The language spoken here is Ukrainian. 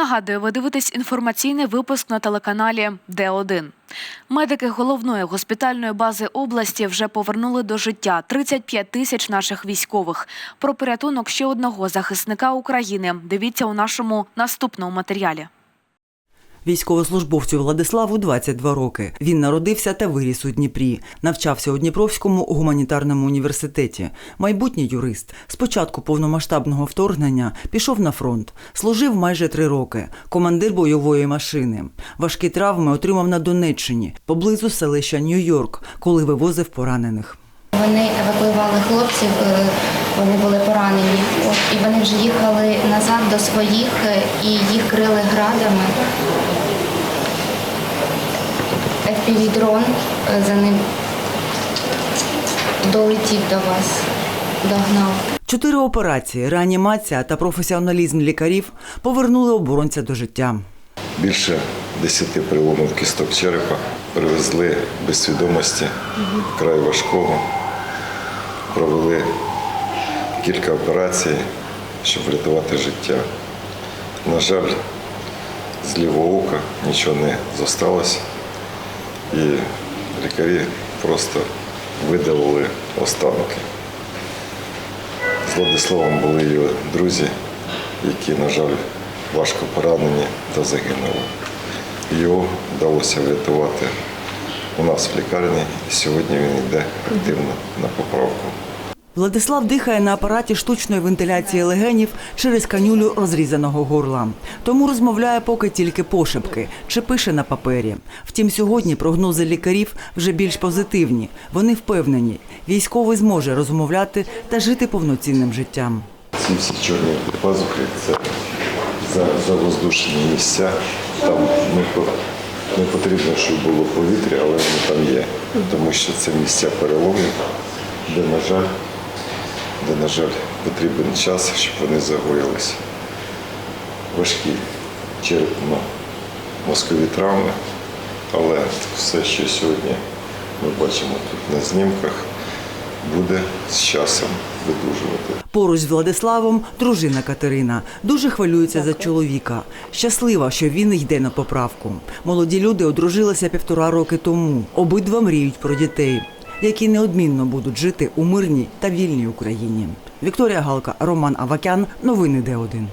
Нагадую, ви дивитесь інформаційний випуск на телеканалі Д1. Медики головної госпітальної бази області вже повернули до життя 35 тисяч наших військових. Про порятунок ще одного захисника України. Дивіться у нашому наступному матеріалі. Військовослужбовцю Владиславу 22 роки. Він народився та виріс у Дніпрі. Навчався у Дніпровському гуманітарному університеті. Майбутній юрист. З початку повномасштабного вторгнення пішов на фронт. Служив майже три роки. Командир бойової машини. Важкі травми отримав на Донеччині, поблизу селища Нью-Йорк, коли вивозив поранених. Вони евакуювали хлопців, е, вони були поранені. І вони вже їхали назад до своїх е, і їх крили градами. FPV-дрон е, за ним долетів до вас, догнав. Чотири операції, реанімація та професіоналізм лікарів повернули оборонця до життя. Більше 10 переломів кісток черепа привезли без свідомості, край важкого. Провели кілька операцій, щоб врятувати життя. На жаль, з лівого ока нічого не зосталось. І лікарі просто видалили останки. З Владиславом були його друзі, які, на жаль, важко поранені та загинули. Його вдалося врятувати у нас в лікарні, і сьогодні він йде активно на поправку. Владислав дихає на апараті штучної вентиляції легенів через канюлю розрізаного горла. Тому розмовляє поки тільки пошепки чи пише на папері. Втім, сьогодні прогнози лікарів вже більш позитивні. Вони впевнені, військовий зможе розмовляти та жити повноцінним життям. Ці всі чорні пазухи це за, завоздушені місця. Там не, не потрібно, щоб було повітря, але вони там є. Тому що це місця переломів, де, на жаль, де, на жаль, потрібен час, щоб вони загоїлися. Важкі черепно-мозкові травми, але все, що сьогодні ми бачимо тут на знімках, буде з часом видужувати. Поруч з Владиславом дружина Катерина дуже хвилюється за чоловіка. Щаслива, що він йде на поправку. Молоді люди одружилися півтора роки тому. Обидва мріють про дітей, які неодмінно будуть жити у мирній та вільній Україні. Вікторія Галка, Роман Авакян. Новини Д1.